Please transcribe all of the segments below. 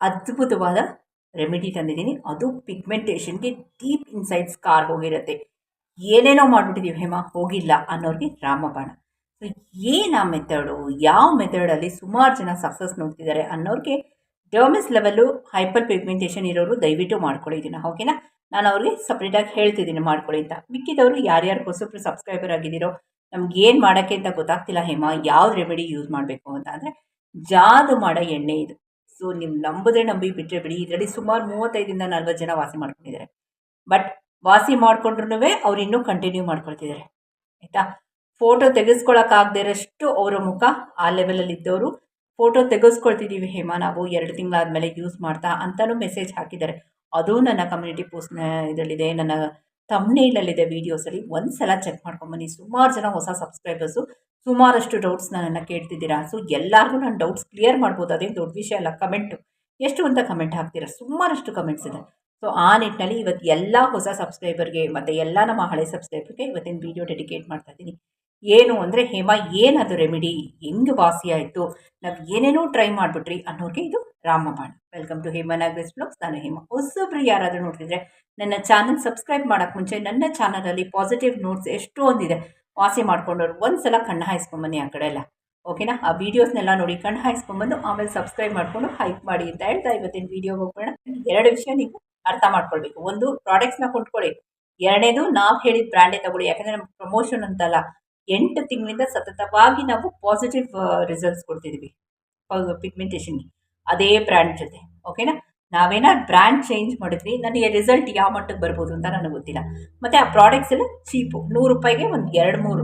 ಅದ್ಭುತವಾದ ರೆಮಿಡಿ ತಂದಿದ್ದೀನಿ. ಅದು ಪಿಗ್ಮೆಂಟೇಷನ್ಗೆ ಡೀಪ್ ಇನ್ಸೈಡ್ ಸ್ಕಾರ್ ಹೋಗಿರುತ್ತೆ. ಏನೇನೋ ಮಾಡಿಬಿಟ್ಟಿದ್ದೀವಿ ಹೇಮ, ಹೋಗಿಲ್ಲ ಅನ್ನೋರಿಗೆ ರಾಮಬಾಣ. ಸೊ ಏನು ಆ ಮೆಥಡು ಯಾವ ಮೆಥಡಲ್ಲಿ ಸುಮಾರು ಜನ ಸಕ್ಸಸ್ ನೋಡ್ತಿದ್ದಾರೆ ಅನ್ನೋರಿಗೆ ಡರ್ಮಿಸ್ ಲೆವೆಲ್ಲು ಹೈಪರ್ ಪಿಗ್ಮೆಂಟೇಷನ್ ಇರೋರು ದಯವಿಟ್ಟು ಮಾಡ್ಕೊಳ್ಳಿ ಓಕೆನಾ ನಾನು ಅವ್ರಿಗೆ ಸಪ್ರೇಟಾಗಿ ಹೇಳ್ತಿದ್ದೀನಿ ಮಾಡ್ಕೊಳ್ಳಿ ಅಂತ. ಮಿಕ್ಕಿದವರು ಯಾರ್ಯಾರು ಹೊಸಬ್ರು ಸಬ್ಸ್ಕ್ರೈಬರ್ ಆಗಿದ್ದೀರೋ, ನಮ್ಗೆ ಏನು ಮಾಡೋಕ್ಕೆ ಅಂತ ಗೊತ್ತಾಗ್ತಿಲ್ಲ ಹೇಮ ಯಾವ ರೆಮಿಡಿ ಯೂಸ್ ಮಾಡಬೇಕು ಅಂತ. ಅಂದರೆ ಜಾದು ಮಾಡೋ ಎಣ್ಣೆ ಇದು. ಸೊ ನೀವು ನಂಬುದೇ ನಂಬಿ ಬಿಟ್ಟರೆ ಬಿಡಿ. ಇದರಲ್ಲಿ ಸುಮಾರು ಮೂವತ್ತೈದರಿಂದ ನಲ್ವತ್ತು ಜನ ವಾಸಿ ಮಾಡ್ಕೊಂಡಿದ್ದಾರೆ. ಬಟ್ ವಾಸಿ ಮಾಡ್ಕೊಂಡ್ರೂ ಅವ್ರು ಇನ್ನೂ ಕಂಟಿನ್ಯೂ ಮಾಡ್ಕೊಳ್ತಿದ್ದಾರೆ. ಆಯಿತಾ? ಫೋಟೋ ತೆಗೆಸ್ಕೊಳಕ್ಕಾಗದೇ ಇರೋಷ್ಟು ಅವರ ಮುಖ ಆ ಲೆವೆಲಲ್ಲಿ ಇದ್ದವರು. ಫೋಟೋ ತೆಗೆಸ್ಕೊಳ್ತಿದ್ದೀವಿ ಹೇಮಾ ನಾವು. ಎರಡು ತಿಂಗಳಾದಮೇಲೆ ಯೂಸ್ ಮಾಡ್ತಾ ಅಂತಲೂ ಮೆಸೇಜ್ ಹಾಕಿದ್ದಾರೆ. ಅದು ನನ್ನ ಕಮ್ಯುನಿಟಿ ಪೋಸ್ಟ್ನ ಇದರಲ್ಲಿದೆ. ನನ್ನ ತಮ್ನೇಲಲ್ಲಿದೆ ವೀಡಿಯೋಸಲ್ಲಿ ಒಂದು ಸಲ ಚೆಕ್ ಮಾಡ್ಕೊಂಬನ್ನಿ. ಸುಮಾರು ಜನ ಹೊಸ ಸಬ್ಸ್ಕ್ರೈಬರ್ಸು ಸುಮಾರಷ್ಟು ಡೌಟ್ಸ್ ನನ್ನನ್ನು ಕೇಳ್ತಿದ್ದೀರಾ? ಸೊ ಎಲ್ಲರಿಗೂ ನಾನು ಡೌಟ್ಸ್ ಕ್ಲಿಯರ್ ಮಾಡ್ಬೋದು. ಅದೇನು ದೊಡ್ಡ ವಿಷಯ ಅಲ್ಲ ಕಮೆಂಟು ಎಷ್ಟು ಅಂತ ಕಮೆಂಟ್ ಹಾಕ್ತೀರಾ? ಸುಮಾರಷ್ಟು ಕಮೆಂಟ್ಸ್ ಇದೆ. ಸೊ ಆ ನಿಟ್ಟಿನಲ್ಲಿ ಇವತ್ತು ಎಲ್ಲ ಹೊಸ ಸಬ್ಸ್ಕ್ರೈಬರ್ಗೆ ಮತ್ತು ಎಲ್ಲ ನಮ್ಮ ಹಳೆ ಸಬ್ಸ್ಕ್ರೈಬರ್ಗೆ ಇವತ್ತಿನ ವೀಡಿಯೋ ಡೆಡಿಕೇಟ್ ಮಾಡ್ತಾ ಇದ್ದೀನಿ. ಏನು ಅಂದರೆ, ಹೇಮ ಏನದು ರೆಮಿಡಿ ಹೆಂಗೆ ವಾಸಿ ಆಯಿತು, ನಾವು ಏನೇನೋ ಟ್ರೈ ಮಾಡಿಬಿಟ್ರಿ ಅನ್ನೋರಿಗೆ ಇದು ರಾಮಬಾಣ. Welcome to Hema Nagaresh blogs ನಾನು ಹೇಮ. ಹೊಸೊಬ್ರು ಯಾರಾದರೂ ನೋಡ್ತಿದ್ರೆ, ನನ್ನ ಚಾನಲ್ ಸಬ್ಸ್ಕ್ರೈಬ್ ಮಾಡೋಕ್ಕೆ ಮುಂಚೆ ನನ್ನ ಚಾನಲಲ್ಲಿ ಪಾಸಿಟಿವ್ ನೋಟ್ಸ್ ಎಷ್ಟು ಒಂದಿದೆ. ವಾಸಿ ಮಾಡ್ಕೊಂಡವ್ರು ಒಂದ್ಸಲ ಕಣ್ಣು ಹಾಯಿಸ್ಕೊಂಬನ್ನಿ ಆ ಕಡೆ ಎಲ್ಲ. ಓಕೆನಾ ಆ ವೀಡಿಯೋಸ್ನೆಲ್ಲ ನೋಡಿ ಕಣ್ಣು ಹಾಯಿಸ್ಕೊಂಬಂದು, ಆಮೇಲೆ ಸಬ್ಸ್ಕ್ರೈಬ್ ಮಾಡಿಕೊಂಡು ಹೈಕ್ ಮಾಡಿ ಅಂತ ಹೇಳ್ತಾ ಇವತ್ತಿನ ವಿಡಿಯೋ ಹೋಗೋಣ ಎರಡು ವಿಷಯ ನೀವು ಅರ್ಥ ಮಾಡ್ಕೊಳ್ಬೇಕು. ಒಂದು ಪ್ರಾಡಕ್ಟ್ಸ್ನ ಕೊಂಡ್ಕೊಳ್ಳಿ. ಎರಡನೇದು, ನಾವು ಹೇಳಿದ ಬ್ರ್ಯಾಂಡೇ ತಗೊಳ್ಳಿ. ಯಾಕಂದರೆ ನಮ್ಮ ಪ್ರಮೋಷನ್ ಅಂತಲ್ಲ ಎಂಟು ತಿಂಗಳಿಂದ ಸತತವಾಗಿ ನಾವು ಪಾಸಿಟಿವ್ ರಿಸಲ್ಟ್ಸ್ ಕೊಡ್ತಿದ್ದೀವಿ ಪಿಗ್ಮೆಂಟೇಷನ್ಗೆ ಅದೇ ಬ್ರ್ಯಾಂಡ್ ಜೊತೆ. ಓಕೆನಾ ನಾವೇನಾದ್ರು ಬ್ರ್ಯಾಂಡ್ ಚೇಂಜ್ ಮಾಡಿದ್ವಿ, ನನಗೆ ರಿಸಲ್ಟ್ ಯಾವ ಮಟ್ಟಕ್ಕೆ ಬರ್ಬೋದು ಅಂತ ನನಗೆ ಗೊತ್ತಿಲ್ಲ. ಮತ್ತು ಆ ಪ್ರಾಡಕ್ಟ್ಸ್ ಎಲ್ಲ ಚೀಪು ನೂರು ರೂಪಾಯಿಗೆ ಒಂದು ಎರಡು ಮೂರು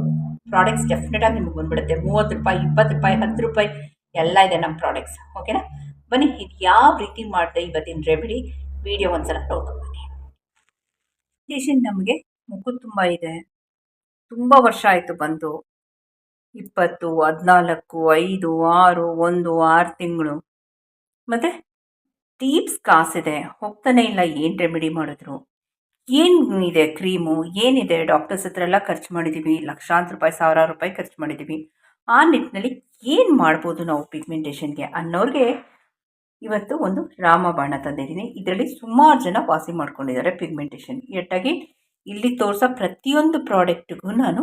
ಪ್ರಾಡಕ್ಟ್ಸ್ ಡೆಫಿನೆಟಾಗಿ ನಿಮಗೆ ಬಂದುಬಿಡುತ್ತೆ. ಮೂವತ್ತು ರೂಪಾಯಿ, ಇಪ್ಪತ್ತು ರೂಪಾಯಿ, ಹತ್ತು ರೂಪಾಯಿ ಎಲ್ಲ ಇದೆ ನಮ್ಮ ಪ್ರಾಡಕ್ಟ್ಸ್ ಓಕೆನಾ ಬನ್ನಿ, ಇದು ಯಾವ ರೀತಿ ಮಾಡಿದೆ ಇವತ್ತಿನ ರೆಮಿಡಿ ವಿಡಿಯೋ ಒಂದ್ಸಲ ನೋಡ್ಕೊಂಬನ್ನಿ ಪೇಷನ್ ನಮಗೆ ಮುಖ ತುಂಬ ಇದೆ. ತುಂಬ ವರ್ಷ ಆಯಿತು ಬಂದು. ಇಪ್ಪತ್ತು, ಹದಿನಾಲ್ಕು, ಐದು, ಆರು, ಒಂದು, ಆರು ತಿಂಗಳು. ಮತ್ತು ಟೀಪ್ಸ್ ಕಾಸಿದೆ. ಹೋಗ್ತಾನೆ ಇಲ್ಲ, ಏನು ರೆಮಿಡಿ ಮಾಡಿದ್ರು? ಏನು ಇದೆ ಕ್ರೀಮು? ಏನಿದೆ? ಡಾಕ್ಟರ್ಸ್ ಹತ್ರ ಎಲ್ಲ ಖರ್ಚು ಮಾಡಿದ್ದೀವಿ ಲಕ್ಷಾಂತರ ರೂಪಾಯಿ, ಸಾವಿರಾರು ರೂಪಾಯಿ ಖರ್ಚು ಮಾಡಿದ್ದೀವಿ ಆ ನಿಟ್ಟಿನಲ್ಲಿ ಏನು ಮಾಡ್ಬೋದು ನಾವು ಪಿಗ್ಮೆಂಟೇಷನ್ಗೆ ಅನ್ನೋರಿಗೆ ಇವತ್ತು ಒಂದು ರಾಮಬಾಣ ತಂದಿದ್ದೀನಿ. ಇದರಲ್ಲಿ ಸುಮಾರು ಜನ ವಾಸಿ ಮಾಡ್ಕೊಂಡಿದ್ದಾರೆ ಪಿಗ್ಮೆಂಟೇಷನ್ ಎಟ್ಟಾಗಿ ಇಲ್ಲಿ ತೋರಿಸೋ ಪ್ರತಿಯೊಂದು ಪ್ರಾಡಕ್ಟ್ಗೂ ನಾನು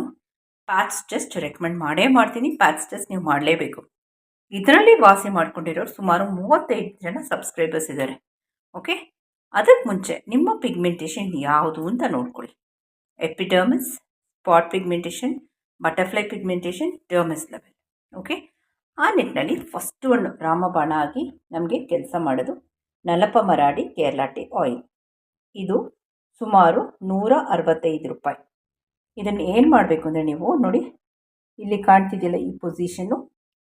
ಪ್ಯಾಚ್ ಟೆಸ್ಟ್ ರೆಕಮೆಂಡ್ ಮಾಡೇ ಮಾಡ್ತೀನಿ. ಪ್ಯಾಚ್ ಟೆಸ್ಟ್ ನೀವು ಮಾಡಲೇಬೇಕು. ಇದರಲ್ಲಿ ವಾಸಿ ಮಾಡ್ಕೊಂಡಿರೋರು ಸುಮಾರು ಮೂವತ್ತೈದು ಜನ ಸಬ್ಸ್ಕ್ರೈಬರ್ಸ್ ಇದ್ದಾರೆ. ಓಕೆ? ಅದಕ್ಕೆ ಮುಂಚೆ ನಿಮ್ಮ ಪಿಗ್ಮೆಂಟೇಷನ್ ಯಾವುದು ಅಂತ ನೋಡ್ಕೊಳ್ಳಿ. Epidermis, spot pigmentation, butterfly pigmentation, dermis level. Okay? ಆ ನಿಟ್ಟಿನಲ್ಲಿ ಫಸ್ಟ್ ಒಂದು ರಾಮಬಾಣ ಆಗಿ ನಮಗೆ ಕೆಲಸ ಮಾಡೋದು ನಲಪ ಮರಾಡಿ ಕೇರಳ ಟೀ ಆಯಿಲ್. ಇದು ಸುಮಾರು ನೂರ ಅರವತ್ತೈದು ರೂಪಾಯಿ. ಇದನ್ನು ಏನು ಮಾಡಬೇಕು ಅಂದರೆ ನೀವು ನೋಡಿ, ಇಲ್ಲಿ ಕಾಣ್ತಿದೆಯಲ್ಲ ಈ ಪೊಸಿಷನ್ನು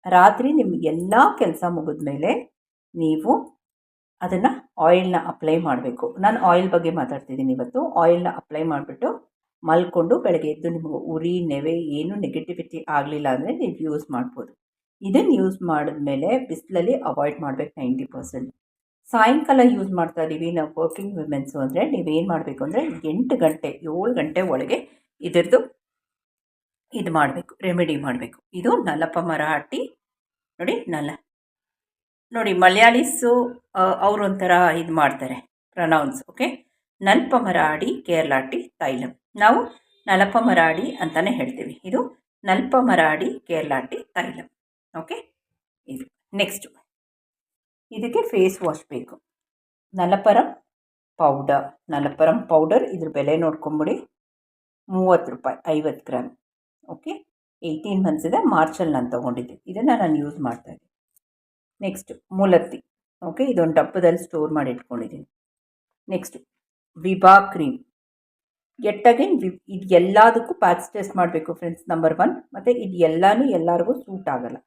ರಾತ್ರಿ ನಿಮಗೆಲ್ಲ ಕೆಲಸ ಮುಗಿದ ಮೇಲೆ ನೀವು ಅದನ್ನು ಆಯಿಲ್ನ ಅಪ್ಲೈ ಮಾಡಬೇಕು. ನಾನು ಆಯಿಲ್ ಬಗ್ಗೆ ಮಾತಾಡ್ತಿದ್ದೀನಿ ಇವತ್ತು. ಆಯಿಲ್ನ ಅಪ್ಲೈ ಮಾಡಿಬಿಟ್ಟು ಮಲ್ಕೊಂಡು ಬೆಳಗ್ಗೆ ಎದ್ದು ನಿಮಗೆ ಉರಿ, ನೆವೆ ಏನು ನೆಗೆಟಿವಿಟಿ ಆಗಲಿಲ್ಲ ಅಂದರೆ ನೀವು ಯೂಸ್ ಮಾಡ್ಬೋದು. ಇದನ್ನು ಯೂಸ್ ಮಾಡಿದ್ಮೇಲೆ ಬಿಸಿಲಲ್ಲಿ ಅವಾಯ್ಡ್ ಮಾಡಬೇಕು ನೈಂಟಿ ಪರ್ಸೆಂಟ್. ಸಾಯಂಕಾಲ ಯೂಸ್ ಮಾಡ್ತಾ ಇದ್ದೀವಿ ನಾವು ವರ್ಕಿಂಗ್ ವುಮೆನ್ಸು ಅಂದರೆ ನೀವೇನು ಮಾಡಬೇಕು ಅಂದರೆ ಎಂಟು ಗಂಟೆ, ಏಳು ಗಂಟೆ ಒಳಗೆ ಇದರದ್ದು ಇದು ಮಾಡಬೇಕು ರೆಮಿಡಿ ಮಾಡಬೇಕು. ಇದು ನಲಪ ಹಟ್ಟಿ ನೋಡಿ ನಲ. ನೋಡಿ ಮಲಯಾಳೀಸು ಅವರೊಂಥರ ಇದು ಮಾಡ್ತಾರೆ ಪ್ರನೌನ್ಸ್ ಓಕೆ ನಲ್ಪ ಮರಾಡಿ ಕೇರಳಾಟಿ ತೈಲಂ. ನಾವು ನಲಪ ಮರಾಡಿ ಅಂತಲೇ ಹೇಳ್ತೀವಿ. ಇದು ನಲ್ಪ ಮರಾಡಿ ಕೇರಳಾಟಿ ತೈಲಂ ಓಕೆ ಇದು ನೆಕ್ಸ್ಟು ಇದಕ್ಕೆ ಫೇಸ್ ವಾಶ್ ಬೇಕು. ನಲಪರಂ ಪೌಡರ್ ನಲಪರಂ ಪೌಡರ್ ಇದ್ರ ಬೆಲೆ ನೋಡ್ಕೊಂಬಿಡಿ. ಮೂವತ್ತು ರೂಪಾಯಿ, ಐವತ್ತು ಗ್ರಾಮ್ ಓಕೆ ಏಯ್ಟೀನ್ ಮಂತ್ಸ್ ಇದೆ. ಮಾರ್ಚಲ್ಲಿ ನಾನು ತೊಗೊಂಡಿದ್ದೆ. ಇದನ್ನು ನಾನು ಯೂಸ್ ಮಾಡ್ತಾಯಿದ್ದೆ ನೆಕ್ಸ್ಟ್ ಮೂಲತ್ತಿ ಓಕೆ ಇದೊಂದು ಡಬ್ಬದಲ್ಲಿ ಸ್ಟೋರ್ ಮಾಡಿ ಇಟ್ಕೊಂಡಿದ್ದೀನಿ. Next Vibha cream yet again V ಇದು ಎಲ್ಲದಕ್ಕೂ ಪ್ಯಾಚ್ ಟೆಸ್ಟ್ ಮಾಡಬೇಕು ಫ್ರೆಂಡ್ಸ್ ನಂಬರ್ ಒನ್ ಮತ್ತು ಇದು ಎಲ್ಲನೂ ಎಲ್ಲರಿಗೂ ಸೂಟ್ ಆಗೋಲ್ಲ.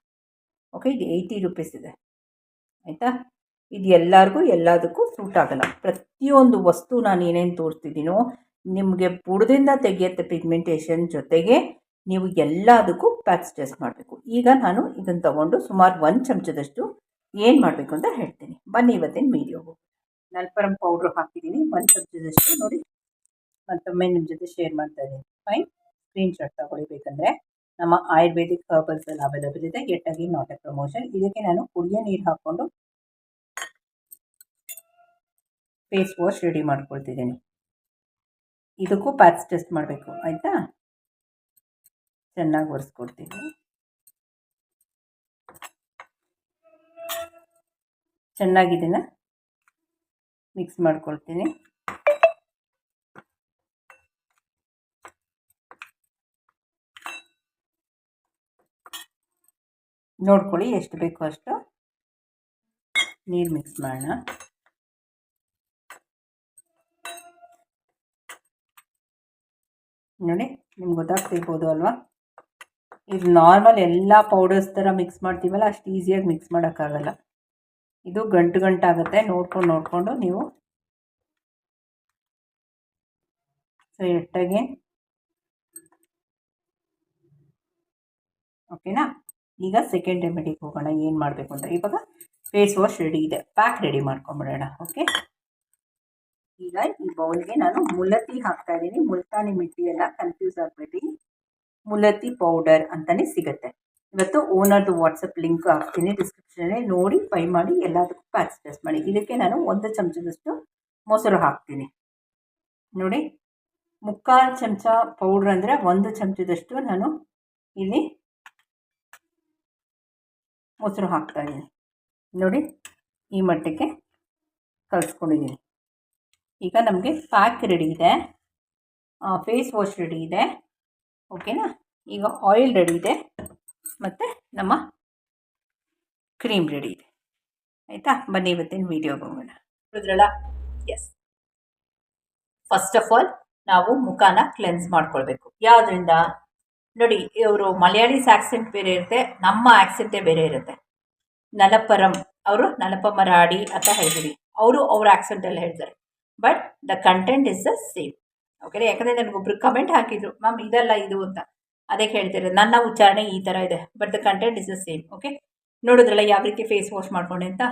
ಓಕೆ ಇದು ಏಯ್ಟಿ ರುಪೀಸ್ ಇದೆ. ಆಯಿತಾ? ಇದು ಎಲ್ಲರಿಗೂ, ಎಲ್ಲದಕ್ಕೂ ಸೂಟ್ ಆಗಲ್ಲ. ಪ್ರತಿಯೊಂದು ವಸ್ತು ನಾನು ಏನೇನು ತೋರಿಸ್ತಿದ್ದೀನೋ ನಿಮಗೆ ಬುಡದಿಂದ ತೆಗೆಯುತ್ತೆ ಪಿಗ್ಮೆಂಟೇಷನ್ ಜೊತೆಗೆ ನೀವು ಎಲ್ಲದಕ್ಕೂ ಪ್ಯಾಚ್ ಟೆಸ್ಟ್ ಮಾಡಬೇಕು. ಈಗ ನಾನು ಇದನ್ನು ತಗೊಂಡು ಸುಮಾರು ಒಂದು ಚಮಚದಷ್ಟು ಏನು ಮಾಡಬೇಕು ಅಂತ ಹೇಳ್ತೀನಿ. ಬನ್ನಿ ಇವತ್ತಿನ ವೀಡಿಯೋಗು ನಲ್ಪರಂ ಪೌಡ್ರ್ ಹಾಕಿದ್ದೀನಿ. ಒಂದು ಚಮಚದಷ್ಟು ನೋಡಿ ಮತ್ತೊಮ್ಮೆ ನಿಮ್ಮ ಜೊತೆ ಶೇರ್ ಮಾಡ್ತಾ ಇದ್ದೀನಿ. ಫೈನ್ ಸ್ಕ್ರೀನ್ ಶಾಟ್ ತಗೊಳ್ಬೇಕಂದ್ರೆ. ನಮ್ಮ ಆಯುರ್ವೇದಿಕ್ ಹರ್ಬಲ್ಸ್ ಎಲ್ಲ ಅವೈಲಬಲ್ ಇದೆ. Yet again not a promotion ಇದಕ್ಕೆ ನಾನು ಕುಡಿಯ ನೀರು ಹಾಕ್ಕೊಂಡು ಫೇಸ್ ವಾಶ್ ರೆಡಿ ಮಾಡ್ಕೊಳ್ತಿದ್ದೀನಿ. ಇದಕ್ಕೂ ಪ್ಯಾಚ್ ಟೆಸ್ಟ್ ಮಾಡಬೇಕು, ಆಯಿತಾ? ಚೆನ್ನಾಗಿ ಒರೆಸ್ಕೊಡ್ತೀನಿ. ಚೆನ್ನಾಗಿ ಇದನ್ನು ಮಿಕ್ಸ್ ಮಾಡ್ಕೊಳ್ತೀನಿ. ನೋಡ್ಕೊಳ್ಳಿ, ಎಷ್ಟು ಬೇಕೋ ಅಷ್ಟು. ನೀರು ಮಿಕ್ಸ್ ಮಾಡೋಣ. ನೋಡಿ, ನಿಮ್ಗೆ ಗೊತ್ತಾಗ್ತಿರ್ಬೋದು ಅಲ್ವಾ? ಇದು ನಾರ್ಮಲ್ ಎಲ್ಲ ಪೌಡರ್ಸ್ ಥರ ಮಿಕ್ಸ್ ಮಾಡ್ತೀವಲ್ಲ, ಅಷ್ಟು ಈಸಿಯಾಗಿ ಮಿಕ್ಸ್ ಮಾಡೋಕ್ಕಾಗಲ್ಲ. ಇದು ಗಂಟು ಗಂಟಾಗುತ್ತೆ, ನೋಡ್ಕೊಂಡು, ನೋಡಿಕೊಂಡು ನೀವು. ಸೊ ಎಟ್ಟಾಗೆ ಓಕೆನಾ ಈಗ ಸೆಕೆಂಡ್ ರೆಮಿಡಿಗೆ ಹೋಗೋಣ, ಏನು ಮಾಡಬೇಕು ಅಂತ. ಇವಾಗ ಫೇಸ್ ವಾಶ್ ರೆಡಿ ಇದೆ. ಪ್ಯಾಕ್ ರೆಡಿ ಮಾಡ್ಕೊಂಬಿಡೋಣ ಓಕೆ ಈಗ ಈ ಬೌಲ್ಗೆ ನಾನು ಮುಲತಿ ಹಾಕ್ತಾ ಇದ್ದೀನಿ. ಮುಲ್ತಾನಿ ಮಿಟ್ಟಿ ಎಲ್ಲ ಕನ್ಫ್ಯೂಸ್ ಆಗಬೇಡಿ. ಮುಲತಿ ಪೌಡರ್ ಅಂತಲೇ ಸಿಗುತ್ತೆ. ಇವತ್ತು ಓನರ್ದು ವಾಟ್ಸಪ್ ಲಿಂಕ್ ಹಾಕ್ತೀನಿ. ಡಿಸ್ಕ್ರಿಪ್ಷನಲ್ಲಿ ನೋಡಿ ಬೈ ಮಾಡಿ, ಎಲ್ಲದಕ್ಕೂ ಪ್ಯಾಕ್ಸ್ ಮಾಡಿ. ಇದಕ್ಕೆ ನಾನು ಒಂದು ಚಮಚದಷ್ಟು ಮೊಸರು ಹಾಕ್ತೀನಿ. ನೋಡಿ, ಮುಕ್ಕಾಲು ಚಮಚ ಪೌಡ್ರ್ ಅಂದರೆ ಒಂದು ಚಮಚದಷ್ಟು ನಾನು ಇಲ್ಲಿ ಮೊಸರು ಹಾಕ್ತಾಯಿದ್ದೀನಿ ನೋಡಿ, ಈ ಮಟ್ಟಕ್ಕೆ ಕಲಿಸ್ಕೊಂಡಿದ್ದೀನಿ. ಈಗ ನಮಗೆ ಪ್ಯಾಕ್ ರೆಡಿ ಇದೆ. ಫೇಸ್ ವಾಶ್ ರೆಡಿ ಇದೆ. ಓಕೆನಾ ಈಗ ಆಯಿಲ್ ರೆಡಿ ಇದೆ. ಮತ್ತು ನಮ್ಮ ಕ್ರೀಮ್ ರೆಡಿ ಇದೆ. ಆಯಿತಾ? ಬನ್ನಿ ಇವತ್ತಿನ ವೀಡಿಯೋಗೆ ಹೋಗೋಣ ನೋಡಿದ್ರಲ್ಲ? ಎಸ್ ಫಸ್ಟ್ ಆಫ್ ಆಲ್ ನಾವು ಮುಖಾನ ಕ್ಲೆನ್ಸ್ ಮಾಡ್ಕೊಳ್ಬೇಕು. ಯಾವುದರಿಂದ? ನೋಡಿ, ಇವರು ಮಲಯಾಳೀಸ್ ಆಕ್ಸೆಂಟ್ ಬೇರೆ ಇರುತ್ತೆ, ನಮ್ಮ ಆಕ್ಸೆಂಟೇ ಬೇರೆ ಇರುತ್ತೆ. ನಲಪರಂ ಅವರು ನಲಪ ಮರಾಡಿ ಅಂತ ಹೇಳ್ಬಿಡಿ ಅವರು ಅವ್ರ ಆಕ್ಸೆಂಟಲ್ಲಿ ಹೇಳ್ತಾರೆ. But the content is the same okay ಯಾಕಂದರೆ ನನಗೊಬ್ರು ಕಮೆಂಟ್ ಹಾಕಿದ್ರು, ಮ್ಯಾಮ್, ಇದಲ್ಲ ಇದು ಅಂತ. ಅದೇ ಹೇಳ್ತಾರೆ ನನ್ನ ಉಚ್ಚಾರಣೆ ಈ ಥರ ಇದೆ but the content is the same okay ನೋಡಿದ್ರಲ್ಲ, ಯಾವ ರೀತಿ ಫೇಸ್ ವಾಶ್ ಮಾಡ್ಕೊಂಡೆ ಅಂತ?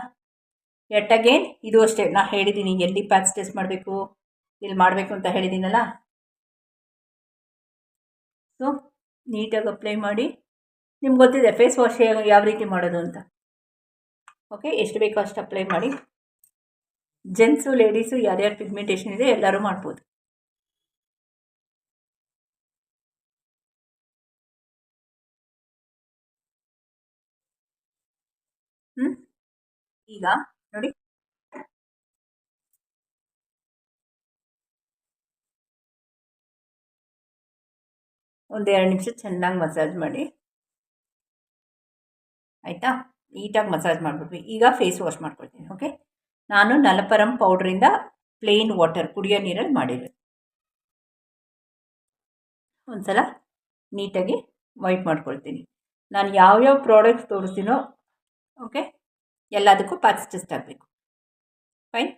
ಎಟ್ ಅಗೇನ್ ಇದು ಅಷ್ಟೇ, ನಾ ಹೇಳಿದ್ದೀನಿ ಎಲ್ಲಿ ಪ್ಯಾಚ್ ಟೆಸ್ಟ್ ಮಾಡಬೇಕು ಇಲ್ಲಿ ಮಾಡಬೇಕು ಅಂತ ಹೇಳಿದ್ದೀನಲ್ಲ ಸೊ ನೀಟಾಗಿ ಅಪ್ಲೈ ಮಾಡಿ, ನಿಮ್ಗೆ ಗೊತ್ತಿದೆ ಫೇಸ್ ವಾಶ್ ಯಾವ ರೀತಿ ಮಾಡೋದು ಅಂತ. ಓಕೆ ಎಷ್ಟು ಬೇಕೋ ಅಷ್ಟು ಅಪ್ಲೈ ಮಾಡಿ. ಜೆಂಟ್ಸು ಲೇಡೀಸು ಯಾರ್ಯಾರು ಪಿಗ್ಮೆಂಟೇಷನ್ ಇದೆ, ಎಲ್ಲರೂ ಮಾಡ್ಬೋದು. ಹ್ಞೂ ಈಗ, ನೋಡಿ. ಒಂದು ಎರಡು ನಿಮಿಷ ಚೆನ್ನಾಗಿ ಮಸಾಜ್ ಮಾಡಿ. ಆಯಿತಾ? ನೀಟಾಗಿ ಮಸಾಜ್ ಮಾಡಿಬಿಟ್ವಿ ಈಗ ಫೇಸ್ ವಾಶ್ ಮಾಡ್ಕೊಳ್ತೀನಿ, ಓಕೆ? ನಾನು ನಲಪರಂ ಪೌಡ್ರಿಂದ ಪ್ಲೇನ್ ವಾಟರ್, ಕುಡಿಯೋ ನೀರಲ್ಲಿ ಮಾಡಿರೋದು. ಒಂದು ಸಲ ನೀಟಾಗಿ ವೈಪ್ ಮಾಡ್ಕೊಳ್ತೀನಿ. ನಾನು ಯಾವ್ಯಾವ ಪ್ರಾಡಕ್ಟ್ಸ್ ತೋರಿಸ್ತೀನೋ, ಓಕೆ? ಎಲ್ಲದಕ್ಕೂ ಪ್ಯಾಚ್ ಟೆಸ್ಟ್ ಆಗಬೇಕು. ಫೈನ್?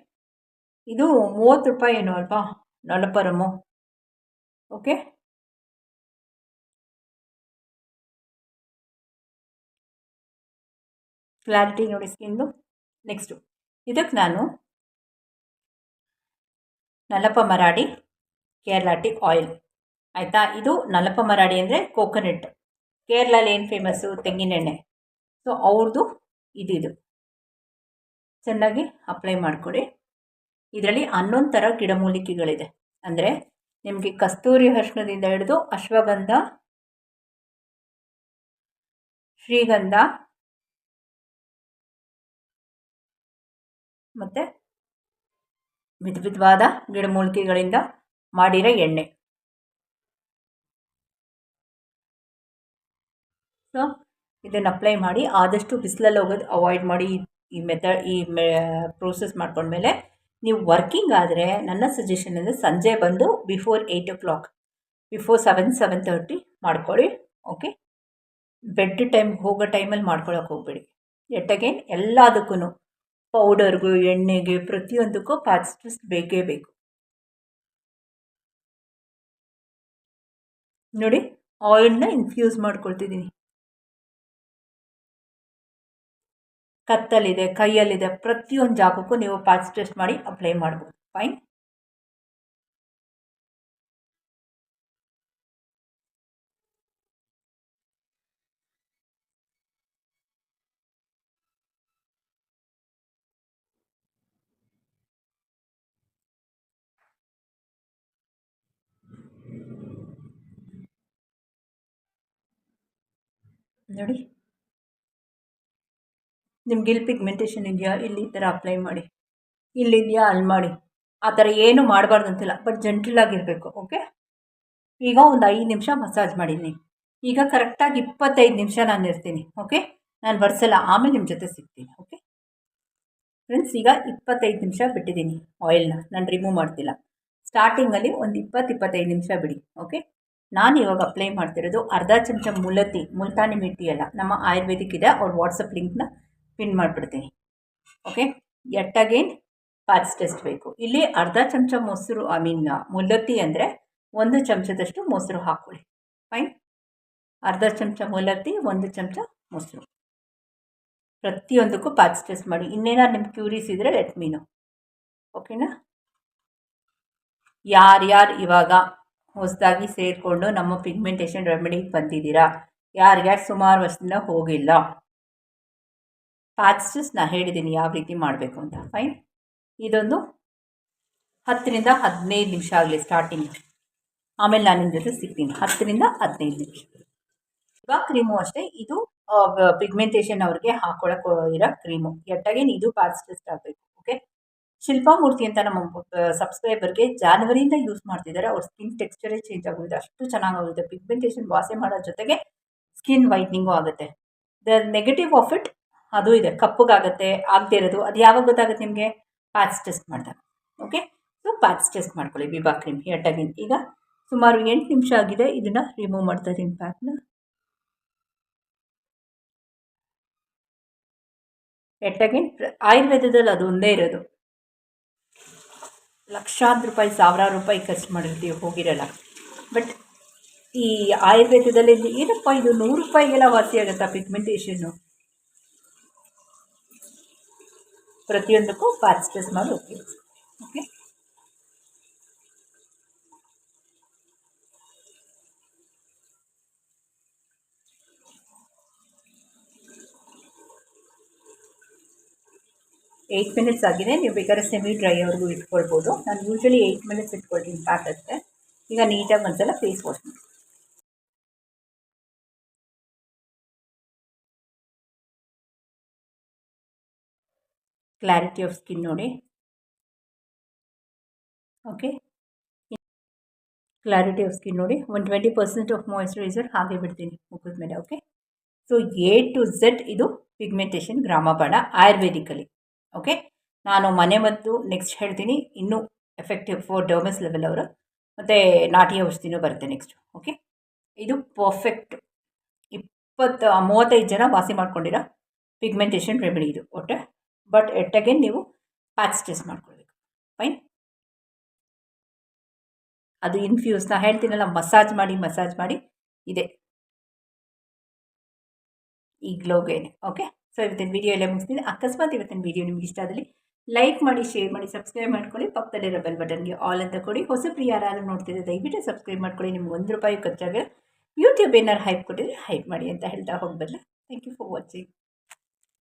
ಇದು ಮೂವತ್ತು ರೂಪಾಯಿ ಏನು ಅಲ್ವಾ? ನಲಪರಮು, ಓಕೆ? ಕ್ಲಾರಿಟಿ ನೋಡಿ ಸ್ಕಿನ್ದು ನೆಕ್ಸ್ಟು ಇದಕ್ಕೆ ನಾನು ನಲಪ ಮರಾಡಿ ಕೇರಳಾಟಿ ಆಯಿಲ್ ಆಯಿತಾ? ಇದು ನಲಪ ಮರಾಡಿ ಅಂದರೆ ಕೋಕೋನಟ್ ಕೇರಳಲ್ಲಿ ಏನು ಫೇಮಸ್ಸು ತೆಂಗಿನೆಣ್ಣೆ ಸೊ ಅವ್ರದ್ದು ಇದಿದು ಚೆನ್ನಾಗಿ ಅಪ್ಲೈ ಮಾಡಿಕೊಡಿ. ಇದರಲ್ಲಿ ಹನ್ನೊಂದು ಥರ ಗಿಡಮೂಲಿಕೆಗಳಿದೆ. ಅಂದರೆ ನಿಮಗೆ ಕಸ್ತೂರಿ ಹರ್ಷಣದಿಂದ ಹಿಡಿದು ಅಶ್ವಗಂಧ, ಶ್ರೀಗಂಧ ಮತ್ತು ವಿಧ ವಿಧವಾದ ಗಿಡಮೂಲಿಕೆಗಳಿಂದ ಮಾಡಿರೋ ಎಣ್ಣೆ. ಸೊ ಇದನ್ನು ಅಪ್ಲೈ ಮಾಡಿ ಆದಷ್ಟು ಬಿಸಿಲಲ್ಲಿ ಹೋಗೋದು ಅವಾಯ್ಡ್ ಮಾಡಿ ಈ ಮೆಥಡ್ ಈ ಮೆ ಪ್ರೋಸೆಸ್ ಮಾಡ್ಕೊಂಡ್ಮೇಲೆ ನೀವು ವರ್ಕಿಂಗ್ ಆದರೆ ನನ್ನ ಸಜೆಷನ್ ಅಂದರೆ ಸಂಜೆ ಬಂದು before eight o'clock before seven seven thirty ಮಾಡ್ಕೊಳ್ಳಿ ಓಕೆ ಬೆಡ್ ಟೈಮ್ ಹೋಗೋ ಟೈಮಲ್ಲಿ ಮಾಡ್ಕೊಳಕ್ಕೆ ಹೋಗ್ಬೇಡಿ. ಎಟ್ ಅಗೇನ್ ಎಲ್ಲದಕ್ಕೂ ಪೌಡರ್ಗೂ ಎಣ್ಣೆಗೆ ಪ್ರತಿಯೊಂದಕ್ಕೂ ಪ್ಯಾಚ್ ಟೆಸ್ಟ್ ಬೇಕೇ ಬೇಕು. ನೋಡಿ ಆಯಿಲ್ನ ಇನ್ಫ್ಯೂಸ್ ಮಾಡ್ಕೊಳ್ತಿದ್ದೀನಿ. ಕತ್ತಲಿದೆ, ಕೈಯಲ್ಲಿದೆ, ಪ್ರತಿಯೊಂದು ಜಾಗಕ್ಕೂ ನೀವು ಟೆಸ್ಟ್ ಮಾಡಿ ಅಪ್ಲೈ ಮಾಡ್ಬೋದು. ಫೈನ್ ನೋಡಿ. ನಿಮ್ಗೆ ಇಲ್ಲಿ ಪಿಗ್ಮೆಂಟೇಷನ್ ಇದೆಯಾ? ಇಲ್ಲಿ ಈ ಥರ ಅಪ್ಲೈ ಮಾಡಿ. ಇಲ್ಲಿದೆಯಾ ಅಲ್ಲಿ ಮಾಡಿ. ಆ ಥರ ಏನು ಮಾಡಬಾರ್ದು ಅಂತಿಲ್ಲ ಬಟ್ ಜಂಟಲಾಗಿರಬೇಕು ಓಕೆ ಈಗ ಒಂದು ಐದು ನಿಮಿಷ ಮಸಾಜ್ ಮಾಡಿದ್ದೀನಿ ಈಗ ಕರೆಕ್ಟಾಗಿ ಇಪ್ಪತ್ತೈದು ನಿಮಿಷ ನಾನು ಇರ್ತೀನಿ ಓಕೆ ನಾನು ಬರ್ಸಲ್ಲ, ಆಮೇಲೆ ನಿಮ್ಮ ಜೊತೆ ಸಿಗ್ತೀನಿ ಓಕೆ ಫ್ರೆಂಡ್ಸ್ ಈಗ ಇಪ್ಪತ್ತೈದು ನಿಮಿಷ ಬಿಟ್ಟಿದ್ದೀನಿ ಆಯಿಲ್ನ ನಾನು ರಿಮೂವ್ ಮಾಡ್ತಿಲ್ಲ. ಸ್ಟಾರ್ಟಿಂಗಲ್ಲಿ ಒಂದು ಇಪ್ಪತ್ತು, ಇಪ್ಪತ್ತೈದು ನಿಮಿಷ ಬಿಡಿ ಓಕೆ ನಾನು ಇವಾಗ ಅಪ್ಲೈ ಮಾಡ್ತಿರೋದು ಅರ್ಧ ಚಮಚ ಮುಲತಿ, ಮುಲ್ತಾನಿ ಮಿಟ್ಟಿ ಅಲ್ಲ. ನಮ್ಮ ಆಯುರ್ವೇದಿಕ್ ಇದೆ, ಅವ್ರ ವಾಟ್ಸಪ್ ಲಿಂಕ್ನ ಪಿನ್ ಮಾಡಿಬಿಡ್ತೀನಿ. ಓಕೆ ಎಟ್ ಅಗೇನ್ ಟೆಸ್ಟ್ ಬೇಕು. ಇಲ್ಲಿ ಅರ್ಧ ಚಮಚ ಮೊಸರು ಐ ಮೀನ್ ಮುಲತಿ ಅಂದರೆ ಒಂದು ಚಮಚದಷ್ಟು ಮೊಸರು ಹಾಕ್ಕೊಳ್ಳಿ. ಫೈನ್ ಅರ್ಧ ಚಮಚ ಮುಲತಿ, ಒಂದು ಚಮಚ ಮೊಸರು. ಪ್ರತಿಯೊಂದಕ್ಕೂ ಪ್ಯಾಚ್ ಟೆಸ್ಟ್ ಮಾಡಿ. ಇನ್ನೇನಾದ್ರು ನಿಮ್ಗೆ ಕ್ಯೂರೀಸ್ ಇದ್ದರೆ ಲೆಟ್ ಮೀನು ಓಕೆನಾ ಯಾರ್ಯಾರು ಇವಾಗ ಹೊಸದಾಗಿ ಸೇರಿಕೊಂಡು ನಮ್ಮ ಪಿಗ್ಮೆಂಟೇಷನ್ ರೆಮಿಡಿಗೆ ಬಂದಿದ್ದೀರಾ? ಯಾರ್ಯಾರು ಸುಮಾರು ವರ್ಷದಿಂದ ಹೋಗಿಲ್ಲ. ಪ್ಯಾಚಸ್ ನಾನು ಹೇಳಿದ್ದೀನಿ ಯಾವ ರೀತಿ ಮಾಡಬೇಕು ಅಂತ. ಫೈನ್ ಇದೊಂದು ಹತ್ತರಿಂದ ಹದಿನೈದು ನಿಮಿಷ ಆಗಲಿ ಸ್ಟಾರ್ಟಿಂಗ್ ಆಮೇಲೆ ನಾನು ನಿಮ್ಮ ಜೊತೆ ಸಿಗ್ತೀನಿ. ಹತ್ತರಿಂದ ಹದಿನೈದು ನಿಮಿಷ. ಇವಾಗ ಕ್ರೀಮು ಅಷ್ಟೇ. ಇದು ಪಿಗ್ಮೆಂಟೇಷನ್ ಅವ್ರಿಗೆ ಹಾಕೊಳ್ಳೋಕೆ ಇರೋ ಕ್ರೀಮು ಎಟ್ಟಾಗೇನು ಇದು ಪ್ಯಾಚ್ ಟೆಸ್ಟ್ ಆಗಬೇಕು. ಓಕೆ ಶಿಲ್ಪಾ ಮೂರ್ತಿ ಅಂತ ನಮ್ಮ ಸಬ್ಸ್ಕ್ರೈಬರ್ಗೆ ಜಾನ್ವರಿಯಿಂದ ಯೂಸ್ ಮಾಡ್ತಿದ್ದಾರೆ. ಅವ್ರ ಸ್ಕಿನ್ ಟೆಕ್ಸ್ಚರೇ ಚೇಂಜ್ ಆಗೋಗಿದೆ. ಅಷ್ಟು ಚೆನ್ನಾಗಾಗುತ್ತೆ ಪಿಗ್ಮೆಂಟೇಷನ್ ವಾಸೆ ಮಾಡೋ ಜೊತೆಗೆ ಸ್ಕಿನ್ ವೈಟ್ನಿಂಗು ಆಗುತ್ತೆ. ದ ನೆಗೆಟಿವ್ ಆಫ್ ಇಟ್ ಅದು ಇದೆ. ಕಪ್ಪಗಾಗುತ್ತೆ, ಆಗದೆ ಇರೋದು. ಅದು ಯಾವಾಗ ಗೊತ್ತಾಗುತ್ತೆ ನಿಮಗೆ? ಪ್ಯಾಚ್ ಟೆಸ್ಟ್ ಮಾಡಿದಾಗ. ಓಕೆ ಸೊ ಪ್ಯಾಚ್ ಟೆಸ್ಟ್ ಮಾಡ್ಕೊಳ್ಳಿ. ವಿಭಾ ಕ್ರೀಮ್ ಎಟ್ಟಾಗಿನ್ ಈಗ ಸುಮಾರು ಎಂಟು ನಿಮಿಷ ಆಗಿದೆ. ಇದನ್ನು ರಿಮೂವ್ ಮಾಡ್ತಾ ಇದ್ದೀನಿ ಪ್ಯಾಕ್ನ ಎಟ್ಟಾಗಿನ್ ಆಯುರ್ವೇದದಲ್ಲಿ ಅದು ಒಂದೇ ಇರೋದು. ಲಕ್ಷಾಂತರ ರೂಪಾಯಿ, ಸಾವಿರಾರು ರೂಪಾಯಿ ಖರ್ಚು ಮಾಡಿರ್ತೀವಿ, ಹೋಗಿರಲ್ಲ. ಬಟ್ ಈ ಆಯುರ್ವೇದದಲ್ಲಿ ಏನಪ್ಪ ಇದು ನೂರು ರೂಪಾಯಿಗೆಲ್ಲ ವಾಸಿ ಆಗುತ್ತಾ ಪಿಗ್ಮೆಂಟೇಷನ್ನು ಪ್ರತಿಯೊಂದಕ್ಕೂ ಪಾರ್ಟಿಸಿಪೇಟ್ ಮಾಡಿ ಓಕೆ ಓಕೆ ಏಯ್ಟ್ ಮಿನಿಟ್ಸ್ ಆಗಿದೆ. ನೀವು ಬೇಕಾದ್ರೆ ಸೆಮಿ ಡ್ರೈವರೆಗೂ ಇಟ್ಕೊಳ್ಬೋದು. ನಾನು ಯೂಶ್ವಲಿ ಏಯ್ಟ್ ಮಿನಿಟ್ಸ್ ಇಟ್ಕೊಳ್ತೀನಿ. ಅಷ್ಟೇ. ಈಗ ನೀಟಾಗಿ ಒಂದ್ಸಲ ಫೇಸ್ ವಾಶ್ ಮಾಡಿ. ಕ್ಲಾರಿಟಿ ಆಫ್ ಸ್ಕಿನ್ ನೋಡಿ. ಓಕೆ ಕ್ಲಾರಿಟಿ ಆಫ್ ಸ್ಕಿನ್ ನೋಡಿ. One twenty percent of moisturiser ಹಾಗೆ ಬಿಡ್ತೀನಿ ಮುಖದ ಮೇಲೆ okay so A to Z ಇದು ಪಿಗ್ಮೆಂಟೇಷನ್ ಗ್ರಾಮ ಬಾಣ ಆಯುರ್ವೇದಿಕಲ್ಲಿ. ಓಕೆ ನಾನು ಮನೆ ಮದ್ದು ನೆಕ್ಸ್ಟ್ ಹೇಳ್ತೀನಿ. ಇನ್ನೂ ಎಫೆಕ್ಟಿವ್ ಫೋರ್ ಡರ್ಮಸ್ ಲೆವೆಲ್ ಅವರು. ಮತ್ತು ನಾಟಿ ಔಷಧಿನೂ ಬರುತ್ತೆ ನೆಕ್ಸ್ಟು ಓಕೆ ಇದು ಪರ್ಫೆಕ್ಟ್ ಇಪ್ಪತ್ತು, ಮೂವತ್ತೈದು ಜನ ವಾಸಿ ಮಾಡ್ಕೊಂಡಿರೋ ಪಿಗ್ಮೆಂಟೇಷನ್ ರೆಮಿಡಿ ಇದು. ಓಕೆ ಬಟ್ ಎಟ್ ಅಗೇನ್ ನೀವು ಪ್ಯಾಚ್ ಟೆಸ್ಟ್ ಮಾಡ್ಕೊಳ್ಬೇಕು. ಫೈನ್ ಅದು ಇನ್ಫ್ಯೂಸ್ ನಾ ಹೇಳ್ತೀನಲ್ಲ ಮಸಾಜ್ ಮಾಡಿ ಮಸಾಜ್ ಮಾಡಿ. ಇದೆ. ಈ ಗ್ಲೋಗೇನೆ ಓಕೆ ಸೊ ಇವತ್ತಿನ ವಿಡಿಯೋ ಎಲ್ಲ ಮುಗಿಸ್ತೀನಿ ಅಕಸ್ಮಾತ್ ಇವತ್ತಿನ ವಿಡಿಯೋ ನಿಮ್ಗೆ ಇಷ್ಟ ಆದಲ್ಲಿ ಲೈಕ್ ಮಾಡಿ ಶೇರ್ ಮಾಡಿ ಸಬ್ಸ್ಕ್ರೈಬ್ ಮಾಡ್ಕೊಳ್ಳಿ. ಪಕ್ಕದಲ್ಲಿರೋ ಬೆಲ್ ಬಟನ್ಗೆ ಆಲ್ ಅಂತ ಕೊಡಿ. ಹೊಸ ಪ್ರಿಯ ಯಾರು ನೋಡ್ತಿದ್ದೆ ದಯವಿಟ್ಟು ಸಬ್ಸ್ಕ್ರೈಬ್ ಮಾಡ್ಕೊಳ್ಳಿ. ನಿಮ್ಗೆ ಒಂದು ರೂಪಾಯಿ ಖರ್ಚಾಗ ಯೂಟ್ಯೂಬ್ ಏನಾರು ಹೈಪ್ ಕೊಟ್ಟಿದ್ರೆ ಹೈಪ್ ಮಾಡಿ ಅಂತ ಹೇಳ್ತಾ ಹೋಗ್ಬಲ್ಲ ಥ್ಯಾಂಕ್ ಯು ಫಾರ್ ವಾಚಿಂಗ್